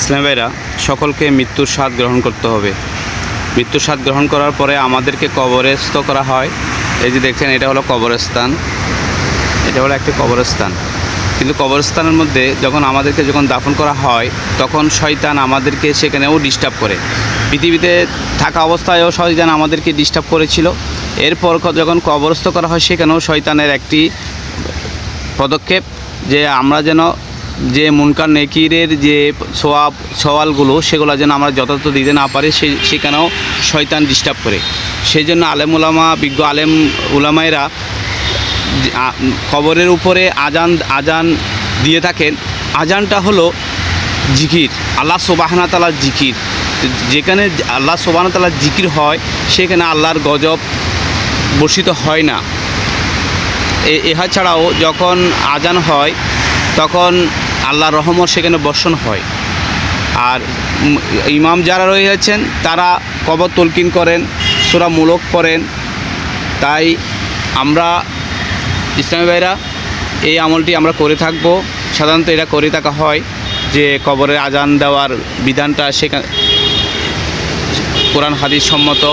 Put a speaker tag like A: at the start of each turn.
A: ইসলাম ভাইরা, সকলকে মৃত্যুর স্বাদ গ্রহণ করতে হবে। মৃত্যুর স্বাদ গ্রহণ করার পরে আমাদেরকে কবরস্থ করা হয়। এই যে দেখছেন, এটা হলো কবরস্থান। এটা হলো একটি কবরস্থান। কিন্তু কবরস্থানের মধ্যে যখন আমাদেরকে যখন দাফন করা হয়, তখন শয়তান আমাদেরকে সেখানেও ডিস্টার্ব করে। পৃথিবীতে থাকা অবস্থায়ও শয়তান আমাদেরকে ডিস্টার্ব করেছিল। এরপর যখন কবরস্থ করা হয়, সেখানেও শয়তানের একটি পদক্ষেপ যে আমরা যেন যে মুনকার নেকিরের যে সোয়াব, সওয়ালগুলো, সেগুলো যেন আমরা যথাযথ দিতে না পারি, সে সেখানেও শয়তান ডিস্টার্ব করে। সেই জন্য আলেম উলামা, বিজ্ঞ আলেম উলামায়েরা কবরের উপরে আজান আজান দিয়ে থাকেন। আজানটা হলো জিকির, আল্লাহ সোবাহানা তালার জিকির। যেখানে আল্লাহ সোবাহানা তালার জিকির হয়, সেখানে আল্লাহর গজব বর্ষিত হয় না। এহা ছাড়াও যখন আজান হয়, তখন আল্লাহর রহমত সেখানে বর্ষণ হয়। আর ইমাম যারা রয়েছেন তারা কবর তলকিন করেন, সুরা মূলক পড়েন। তাই আমরা, ইসলামী ভাইরা, এই আমলটি আমরা করে থাকব। সাধারণত এটা করে থাকা হয় যে কবরে আজান দেওয়ার বিধানটা সেখানে কোরআন হাদিস সম্মত।